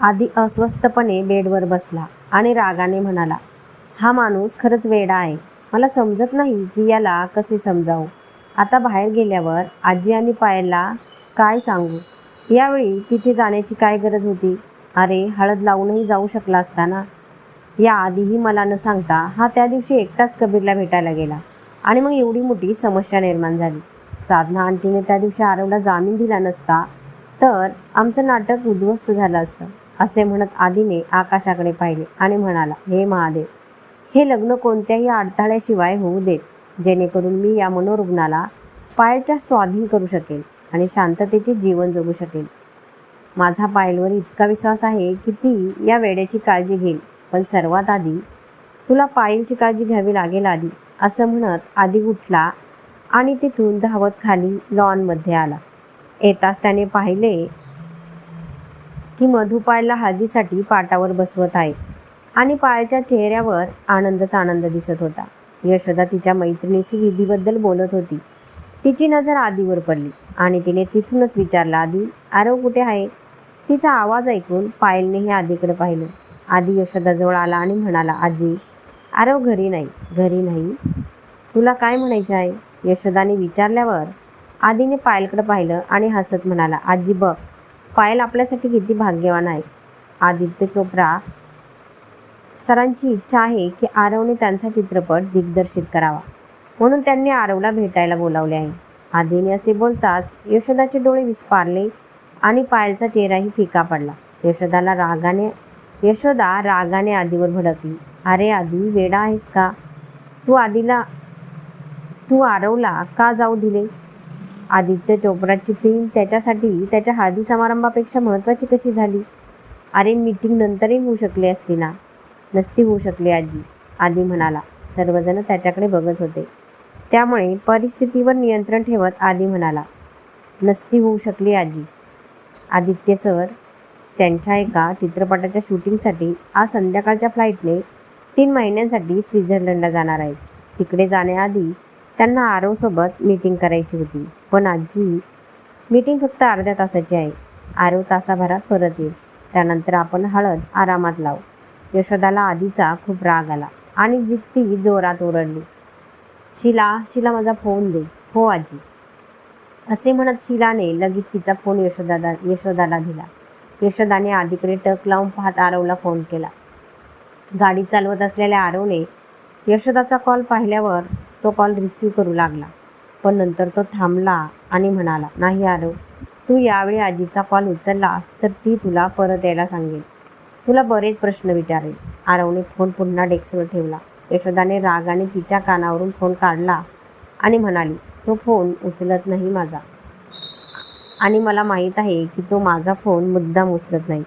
आधी अस्वस्थपणे बेडवर बसला आणि रागाने म्हणाला हा माणूस खरंच वेडा आहे. मला समजत नाही की याला कसे समजावू. आता बाहेर गेल्यावर आजी आणि पायलला काय सांगू? यावेळी तिथे जाण्याची काय गरज होती? अरे हळद लावूनही जाऊ शकला असता ना? या आधीही मला न सांगता हा त्या दिवशी एकटाच कबीरला भेटायला गेला आणि मग एवढी मोठी समस्या निर्माण झाली. साधना आंटीने त्या दिवशी आरवला जामीन दिला नसता तर आमचं नाटक उद्ध्वस्त झालं असतं. असे म्हणत आधीने आकाशाकडे पाहिले आणि म्हणाला हे महादेव हे लग्न कोणत्याही अडथळ्याशिवाय होऊ देत जेणेकरून मी या मनोरुग्णाला पायलच्या स्वाधीन करू शकेल आणि शांततेचे जीवन जगू शकेल माझा पायलवर इतका विश्वास आहे की ती या वेड्याची काळजी घेईल पण सर्वात आधी तुला पायलची काळजी घ्यावी लागेल आधी असं म्हणत आधी उठला आणि तिथून धावत खाली लॉनमध्ये आला. येताच त्याने पाहिले की मधुपायला हळदीसाठी पाटावर बसवत आहे. आणि पायलच्या चेहऱ्यावर आनंदच आनंद दिसत होता. यशोदा तिच्या मैत्रिणीशी विधीबद्दल बोलत होती. तिची नजर आधीवर पडली आणि तिने तिथूनच विचारलं आधी आरव कुठे आहे? तिचा आवाज ऐकून पायलनेही आधीकडे पाहिलं. आधी यशोदाजवळ आला आणि म्हणाला आजी आरव घरी नाही. घरी नाही? तुला काय म्हणायचं आहे? यशोदाने विचारल्यावर आधीने पायलकडे पाहिलं आणि हसत म्हणाला आजी बघ पायल आपल्यासाठी किती भाग्यवान आहे. आदित्य चोप्रा सरांची इच्छा आहे की आरवने त्यांचा चित्रपट दिग्दर्शित करावा. म्हणून त्यांनी आरवला भेटायला बोलावले आहे. आधीने असे बोलताच यशोदाचे डोळे विस्पारले आणि पायलचा चेहराही फिका पडला. यशोदाला रागाने यशोदा रागाने आधीवर भडकली. अरे आधी वेडा आहेस का? तू आधीला तू आरवला का जाऊ दिले? आदित्य चोप्राची फिल्म त्याच्यासाठी त्याच्या हळदी समारंभापेक्षा महत्त्वाची कशी झाली? अरे मीटिंग नंतरही होऊ शकली असती ना? नसती होऊ शकली आजी. आधी म्हणाला. सर्वजण त्याच्याकडे बघत होते. त्यामुळे परिस्थितीवर नियंत्रण ठेवत आधी म्हणाला नसती होऊ शकली आजी. आदित्य सर त्यांच्या एका चित्रपटाच्या शूटिंगसाठी आज संध्याकाळच्या फ्लाईटने तीन महिन्यांसाठी स्वित्झर्लंडला जाणार आहेत. तिकडे जाण्याआधी त्यांना आरोसोबत मीटिंग करायची होती. पण आजी. मीटिंग फक्त अर्ध्या तासाची आहे. आरव तासाभरात परत येईल. त्यानंतर आपण हळद आरामात लावू. यशोदाला आधीचा खूप राग आला आणि जित्ती जोरात ओरडली. शिला शिला माझा फोन दे. हो आजी. असे म्हणत शिलाने लगेच तिचा फोन यशोदादा यशोदाला दिला. यशोदाने आधीकडे टक लावून पाहत आरवला फोन केला. गाडी चालवत असलेल्या आरवने यशोदाचा कॉल पाहिल्यावर तो कॉल रिसीव करू लागला. पण नंतर तो थांबला आणि म्हणाला नाही आलो तू यावेळी आजीचा कॉल उचललास तर ती तुला परत यायला सांगेल. तुला बरेच प्रश्न विचारेल. आरवने फोन पुन्हा डेस्कवर ठेवला. यशोदाने रागाने तिच्या कानावरून फोन काढला आणि म्हणाली तो फोन उचलत नाही माझा. आणि मला माहीत आहे की तो माझा फोन मुद्दाम उचलत नाही.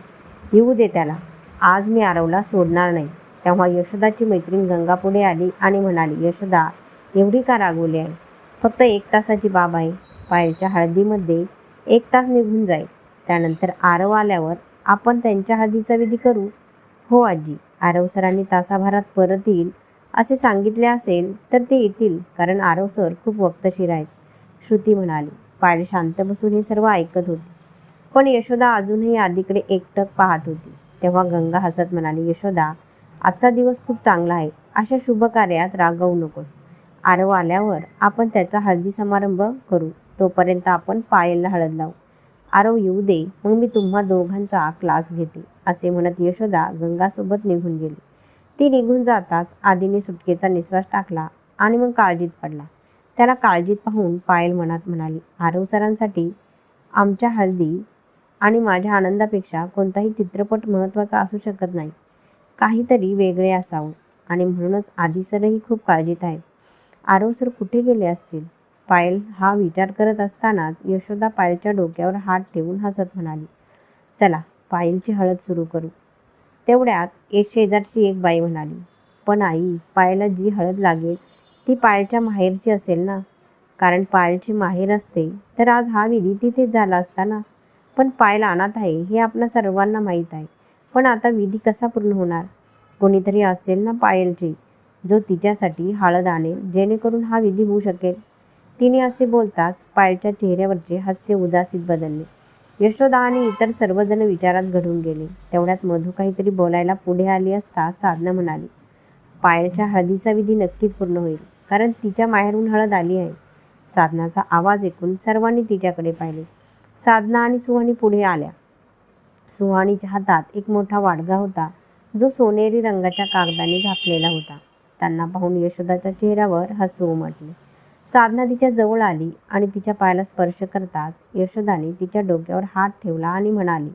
येऊ दे त्याला. आज मी आरवला सोडणार नाही. तेव्हा यशोदाची मैत्रीण गंगा पुढे आली आणि म्हणाली यशोदा एवढी का रागवली आहे? फक्त एक तासाची बाब आहे. पायलच्या हळदीमध्ये एक तास निघून जाईल. त्यानंतर आरव आल्यावर आपण त्यांच्या हळदीचा विधी करू? हो आजी. आरव सरांनी तासाभरात परत येईल असे सांगितले असेल तर ते येतील कारण आरव सर खूप वक्तशीर आहेत श्रुती म्हणाली. पायल शांत बसून हे सर्व ऐकत होती. पण यशोदा अजूनही आधीकडे एकटक पाहत होती. तेव्हा गंगा हसत म्हणाली यशोदा आजचा दिवस खूप चांगला आहे. अशा शुभ कार्यात रागवू नकोस. आरव आल्यावर आपण त्याचा हळदी समारंभ करू. तोपर्यंत आपण पायलला हळद लावू. आरव येऊ दे मग मी तुम्हा दोघांचा क्लास घेते असे म्हणत यशोदा गंगासोबत निघून गेली. ती निघून जाताच आधीने सुटकेचा निश्वास टाकला आणि मग काळजीत पडला. त्याला काळजीत पाहून पायल मनात म्हणाली आरव सरांसाठी आमच्या हळदी आणि माझ्या आनंदापेक्षा कोणताही चित्रपट महत्त्वाचा असू शकत नाही. काहीतरी वेगळे असावं आणि म्हणूनच आधी सरही खूप काळजीत आहेत. आरव सर कुठे गेले असतील? पायल हा विचार करत असतानाच यशोदा पायलच्या डोक्यावर हात ठेवून हसत म्हणाली चला पायलची हळद सुरू करू. तेवढ्यात एक शेजारची एक बाई म्हणाली पण आई पायला जी हळद लागेल ती पायलच्या माहेरची असेल ना? कारण पायलची माहेर असते तर आज हा विधी तिथेच झाला असता ना? पण पायल अनाथ आहे हे आपल्या सर्वांना माहीत आहे. पण आता विधी कसा पूर्ण होणार? कोणीतरी असेल ना पायलची? जो तिच्यासाठी हळद आणेल जेणेकरून हा विधी होऊ शकेल. तिने असे बोलताच पायलच्या चेहऱ्यावरचे हास्य उदासीत बदलले. यशोदा आणि इतर सर्वजण विचारात घडून गेले. तेवढ्यात मधू काहीतरी बोलायला पुढे आली असता साधना म्हणाली पायलच्या हळदीचा विधी नक्कीच पूर्ण होईल कारण तिच्या माहेरून हळद आली आहे. साधनाचा आवाज ऐकून सर्वांनी तिच्याकडे पाहिले. साधना आणि सुहानी पुढे आल्या. सुहानीच्या हातात एक मोठा वाडगा होता जो सोनेरी रंगाच्या कागदाने झाकलेला होता. त्यांना पाहून यशोदाच्या चेहऱ्यावर हसू उमटले. साधना तिच्या जवळ आली आणि तिच्या पायाला स्पर्श करताच यशोदाने तिच्या डोक्यावर हात ठेवला आणि म्हणाली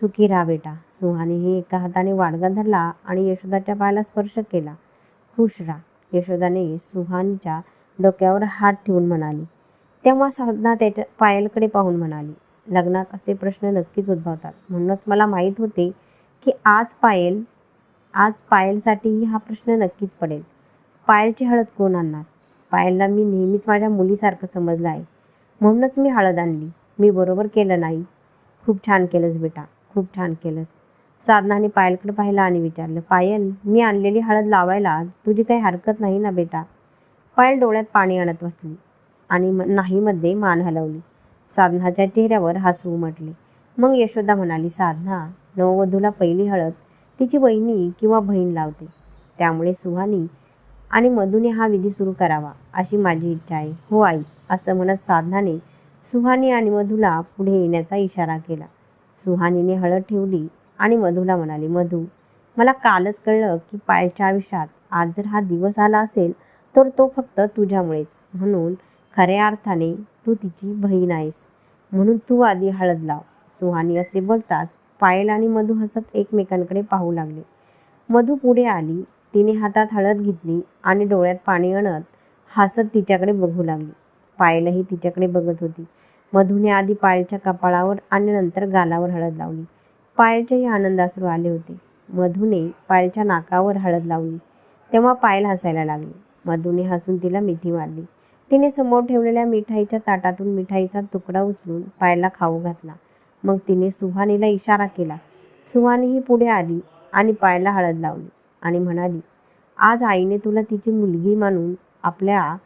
सुखी राहा बेटा. सुहानीही एका हाताने वाडगा धरला आणि यशोदाच्या पायाला स्पर्श केला. खुश राहा. यशोदाने सुहानीच्या डोक्यावर हात ठेवून म्हणाली. तेव्हा साधना त्याच्या पायलकडे पाहून म्हणाली लग्नात असे प्रश्न नक्कीच उद्भवतात. म्हणूनच मला माहीत होते की आज पायल आज पायलसाठीही हा प्रश्न नक्कीच पडेल. पायलची हळद कोण आणणार? पायलला मी नेहमीच माझ्या मुलीसारखं समजलं आहे. म्हणूनच मी हळद आणली. मी बरोबर केलं नाही. खूप छान केलंस बेटा. खूप छान केलंस. साधनाने पायलकडे पाहिलं आणि विचारलं पायल मी आणलेली हळद लावायला तुझी काही हरकत नाही ना बेटा? पायल डोळ्यात पाणी आणत बसली आणि म- नाहीमध्ये मान हलवली. साधनाच्या चेहऱ्यावर हसू उमटले. मग यशोदा म्हणाली साधना नववधूला पहिली हळद तिची वहिनी किंवा बहीण लावते. त्यामुळे सुहानी आणि मधूने हा विधी सुरू करावा अशी माझी इच्छा आहे. हो आई असं म्हणत साधनाने सुहानी आणि मधूला पुढे येण्याचा इशारा केला. सुहानीने हळद ठेवली आणि मधूला म्हणाली मधू मला कालच कळलं की पायच्या आयुष्यात आज जर हा दिवस आला असेल तर तो फक्त तुझ्यामुळेच. म्हणून खऱ्या अर्थाने तू तिची बहीण आहेस. म्हणून तू आधी हळद लाव. सुहानी असे बोलतात पायल आणि मधू हसत एकमेकांकडे पाहू लागले. मधू पुढे आली तिने हातात हळद घेतली आणि डोळ्यात पाणी आणत हसत तिच्याकडे बघू लागली. पायलही तिच्याकडे बघत होती. मधूने आधी पायलच्या कपाळावर आणि नंतर गालावर हळद लावली. पायलचेही आनंदासरू आले होते. मधूने पायलच्या नाकावर हळद लावली. तेव्हा पायल हसायला लागली. मधूने हसून तिला मिठी मारली. तिने समोर ठेवलेल्या मिठाईच्या ताटातून मिठाईचा तुकडा उचलून पायला खाऊ घातला. मग तिने सुहानीला इशारा केला. सुहानीही पुढे आली आणि पायाला हळद लावली आणि म्हणाली आज आईने तुला तिची मुलगी मानून आपल्या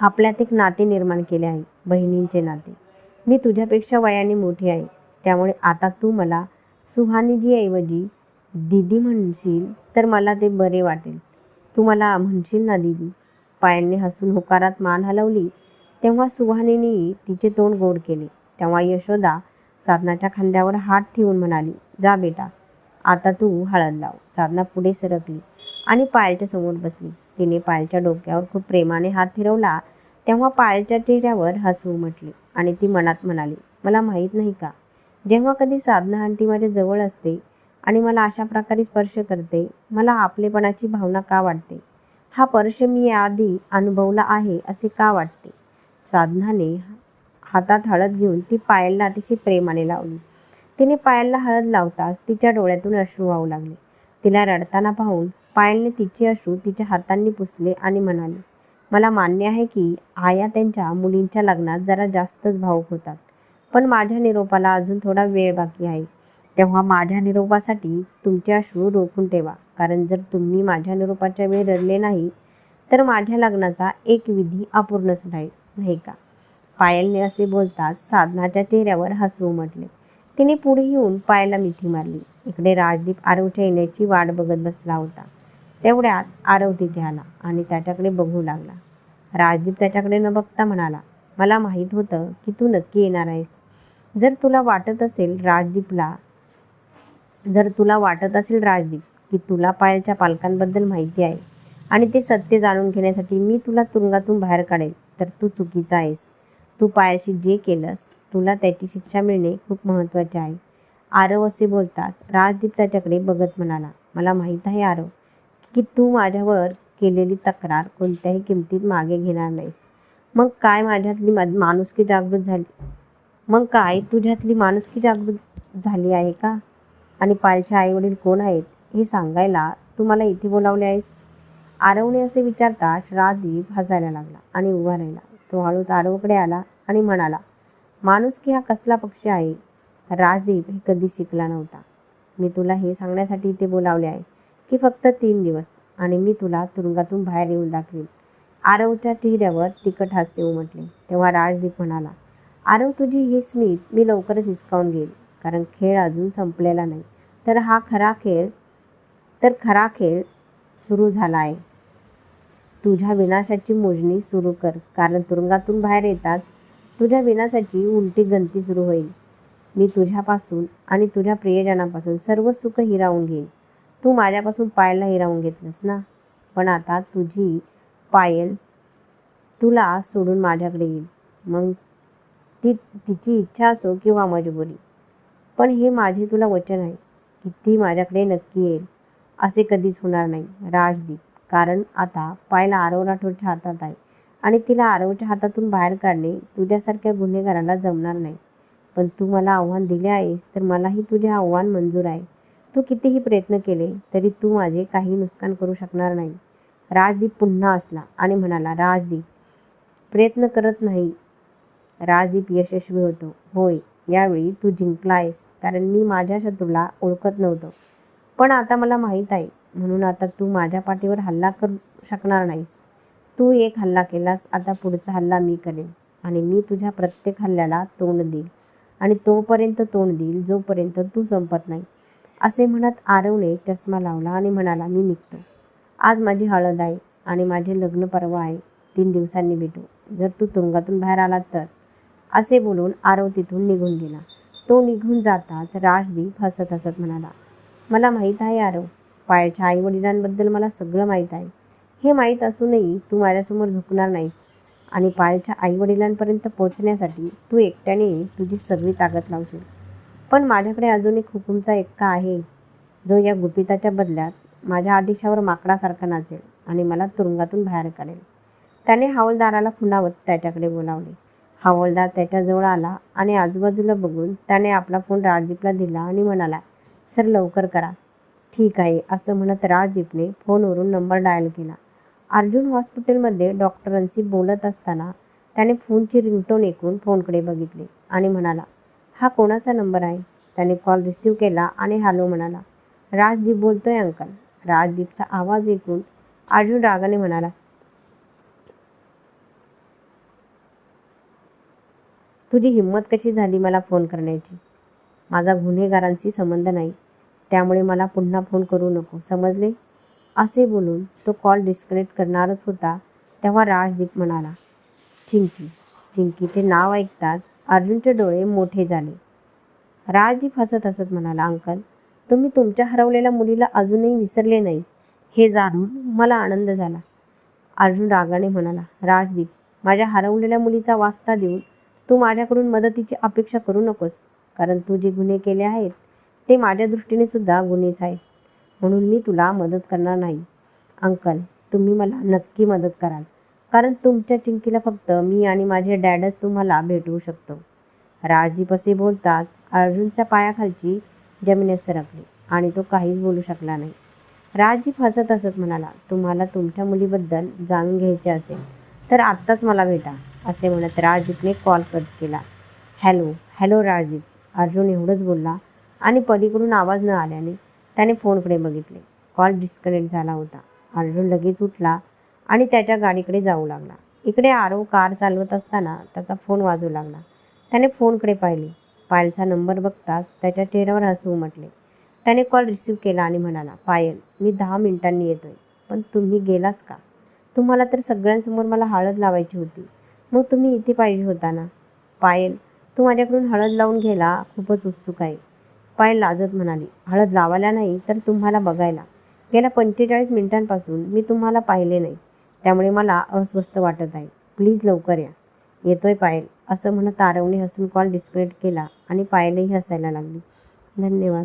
आपल्यात एक नाते निर्माण केले आहे बहिणींचे नाते. मी तुझ्यापेक्षा वयाने मोठी आहे. त्यामुळे आता तू मला सुहानीजी ऐवजी दीदी म्हणशील तर मला ते बरे वाटेल. तू मला म्हणशील ना दीदी. पायांनी हसून होकारात मान हलवली. तेव्हा सुहानीने तिचे तोंड गोड केले. तेव्हा यशोदा साधनाच्या खांद्यावर हात ठेवून म्हणाली जा बेटा आता तू हळद लाव. साधना पुढे सरकली आणि पायलच्या समोर बसली. तिने पायलच्या डोक्यावर खूप प्रेमाने हात फिरवला तेव्हा पायलच्या चेहऱ्यावर हसू म्हटले आणि ती मनात म्हणाली मला माहीत नाही का जेव्हा कधी साधना आंटी माझ्या जवळ असते आणि मला अशा प्रकारे स्पर्श करते मला आपलेपणाची भावना का वाटते? हा स्पर्श मी याआधी अनुभवला आहे असे का वाटते? साधनाने हातात हळद घेऊन ती पायलला अतिशय प्रेमाने लावली. तिने पायलला हळद लावताच तिच्या डोळ्यातून अश्रू वाहू लागले. तिला रडताना पाहून पायलने तिचे अश्रू तिच्या हातांनी पुसले आणि म्हणाले मला मान्य आहे की आया त्यांच्या मुलींच्या लग्नात जरा जास्तच भावुक होतात. पण माझ्या निरोपाला अजून थोडा वेळ बाकी आहे. तेव्हा माझ्या निरोपासाठी तुमचे अश्रू रोखून ठेवा. कारण जर तुम्ही माझ्या निरोपाच्या वेळी रडले नाही तर माझ्या लग्नाचा एक विधी अपूर्णच राहील. नाही का? पायलने असे बोलताच साधनाच्या चेहऱ्यावर हसू उमटले तिने पुढे येऊन पायला मिठी मारली. इकडे राजदीप आरवच्या येण्याची वाट बघत बसला होता. तेवढ्यात आरव तिथे आला आणि त्याच्याकडे बघू लागला. राजदीप त्याच्याकडे न बघता म्हणाला मला माहीत होतं की तू नक्की येणार आहेस. जर तुला वाटत असेल राजदीपला जर तुला वाटत असेल राजदीप की तुला पायलच्या पालकांबद्दल माहिती आहे आणि ते सत्य जाणून घेण्यासाठी मी तुला तुरुंगातून बाहेर काढेल तर तू चुकीचा आहेस. तू पायाशी जे केलंस तुला त्याची शिक्षा मिळणे खूप महत्त्वाचे आहे. आरव असे बोलताच राजदीप त्याच्याकडे बघत म्हणाला मला माहीत आहे आरव की तू माझ्यावर केलेली तक्रार कोणत्याही किमतीत मागे घेणार नाहीस. मग काय माझ्यातली माणुसकी जागृत झाली? मग काय तुझ्यातली माणुसकी जागृत झाली आहे का? आणि पायलचे आईवडील कोण आहेत हे सांगायला तू मला इथे बोलावले आहेस? आरवणे असे विचारताच राजदीप हसायला लागला आणि उभा राहिला. तो हळूच आरवकडे आला आणि म्हणाला माणूस की हा कसला पक्षी आहे? राजदीप हे कधीच शिकला नव्हता. मी तुला हे सांगण्यासाठी इथे बोलावले आहे की फक्त तीन दिवस आणि मी तुला तुरुंगातून बाहेर येऊन दाखवेन. आरवच्या चेहऱ्यावर तिखट हास्य उमटले. तेव्हा राजदीप म्हणाला आरव तुझी ही स्मित मी लवकरच हिसकावून घेईल कारण खेळ अजून संपलेला नाही. तर हा खरा खेळ तर खरा खेळ सुरू झाला आहे. तुझ्या विनाशाची मोजणी सुरू कर. कारण तुरुंगातून बाहेर येतात. तुझ्या विनाशाची उलटी गंती सुरू होईल. मी तुझ्यापासून आणि तुझ्या प्रियजनापासून सर्व सुख हिरावून घेईन. तू माझ्यापासून पायलला हिरावून घेतलंस ना? पण आता तुझी पायल तुला सोडून माझ्याकडे येईल. मग ती तिची इच्छा असो किंवा मजबुरी. पण हे माझे तुला वचन आहे की ती माझ्याकडे नक्की येईल. असे कधीच होणार नाही. राजदीप. कारण आता पायला आरवला राठोडच्या हातात आहे. आणि तिला आरवच्या हातातून बाहेर काढणे तुझ्यासारख्या गुन्हेगाराला जमणार नाही. पण तू मला आव्हान दिले आहेस तर मलाही तुझे आव्हान मंजूर आहे. तू कितीही प्रयत्न केले तरी तू माझे काही नुकसान करू शकणार नाही. राजदीप पुन्हा असला आणि म्हणाला राजदीप प्रयत्न करत नाही. राजदीप यशस्वी होतो. होय यावेळी तू जिंकला आहेस कारण मी माझ्या शत्रूला ओळखत नव्हतो. पण आता मला माहीत आहे म्हणून आता तू माझ्या पाठीवर हल्ला करू शकणार नाहीस. तू एक हल्ला केलास आता पुढचा हल्ला मी करेन. आणि मी तुझ्या प्रत्येक हल्ल्याला तोंड देईल. आणि तोपर्यंत तोंड देईल जोपर्यंत तू संपत नाही. असे म्हणत आरवने चष्मा लावला आणि म्हणाला मी निघतो. आज माझी हळद आहे आणि माझे लग्न पर्व आहे. तीन दिवसांनी भेटू. जर तू तुरुंगातून बाहेर आलात तर. असे बोलून आरव तिथून निघून गेला. तो निघून जाताच राजदीप हसत हसत म्हणाला मला माहीत आहे आरव पायाच्या आईवडिलांबद्दल मला सगळं माहीत आहे. हे माहीत असूनही तू माझ्यासमोर झुकणार नाहीस आणि पायाच्या आईवडिलांपर्यंत पोहोचण्यासाठी तू एकट्याने तुझी सगळी ताकद लावशील. पण माझ्याकडे अजून एक हुकुमचा एक्का आहे जो या गुपिताच्या बदल्यात माझ्या आदेशावर माकडासारखा नाचेल आणि मला तुरुंगातून बाहेर काढेल. त्याने हवालदाराला खुणावत त्याच्याकडे बोलावले. हवालदार त्याच्याजवळ आला आणि आजूबाजूला बघून त्याने आपला फोन राजदीपला दिला आणि म्हणाला सर लवकर करा. ठीक आहे असं म्हणत राजदीपने फोनवरून नंबर डायल केला. अर्जुन हॉस्पिटलमध्ये डॉक्टरांशी बोलत असताना त्याने फोनची रिंगटोन ऐकून फोनकडे बघितले आणि म्हणाला हा कोणाचा नंबर आहे? त्याने कॉल रिसीव्ह केला आणि हॅलो म्हणाला राजदीप बोलतोय अंकल. राजदीपचा आवाज ऐकून अर्जुन रागाने म्हणाला तुझी हिंमत कशी झाली मला फोन करण्याची? माझा गुन्हेगारांशी संबंध नाही. त्यामुळे मला पुन्हा फोन करू नको. समजले? असे बोलून तो कॉल डिस्कनेक्ट करणारच होता तेव्हा राजदीप म्हणाला चिंकी चिंकीचे नाव ऐकताच अर्जुनचे डोळे मोठे झाले. राजदीप हसत हसत म्हणाला अंकल तुम्ही तुमच्या हरवलेल्या मुलीला अजूनही विसरले नाही. हे जाणून मला आनंद झाला. अर्जुन रागाने म्हणाला राजदीप माझ्या हरवलेल्या मुलीचा वास्ता देऊन तू माझ्याकडून मदतीची अपेक्षा करू नकोस कारण तू जे गुन्हे केले आहेत ते माझ्या दृष्टीने सुद्धा गुन्हेच आहेत. म्हणून मी तुला मदत करणार नाही. अंकल तुम्ही मला नक्की मदत कराल. कारण तुमच्या चिंकीला फक्त मी आणि माझे डॅडच तुम्हाला भेटवू शकतो. राजदीप असे बोलताच अर्जुनच्या पायाखालची जमिनीत सरकली आणि तो काहीच बोलू शकला नाही. राजदीप हसत हसत म्हणाला तुम्हाला तुमच्या मुलीबद्दल जाणून घ्यायचे असेल तर आत्ताच मला भेटा असे म्हणत राजदीपने कॉल कट केला. हॅलो हॅलो राजदीप अर्जुन एवढंच बोलला आणि पलीकडून आवाज न आल्याने त्याने फोनकडे बघितले. कॉल डिस्कनेक्ट झाला होता. अर्जुन लगेच उठला आणि त्याच्या गाडीकडे जाऊ लागला. इकडे आरव कार चालवत असताना त्याचा फोन वाजू लागला. त्याने फोनकडे पाहिले. पायलचा नंबर बघताच त्याच्या चेहऱ्यावर हसू उमटले. त्याने कॉल रिसीव केला आणि म्हणाला पायल मी दहा मिनिटांनी येतोय पण तुम्ही गेलाच का? तुम्हाला तर सगळ्यांसमोर मला हळद लावायची होती. मग तुम्ही इथे पाहिजे होता ना? पायल तू माझ्याकडून हळद लावून घ्यायला खूपच उत्सुक आहे. पायल लाजत म्हणाली हळद लावायला नाही तर तुम्हाला बघायला. गेल्या पंचेचाळीस मिनिटांपासून मी तुम्हाला पाहिले नाही. त्यामुळे मला अस्वस्थ वाटत आहे. प्लीज लवकर या. येतोय पायल असं म्हणत तारवणे हसून कॉल डिस्कनेक्ट केला आणि पायलही हसायला लागली. धन्यवाद.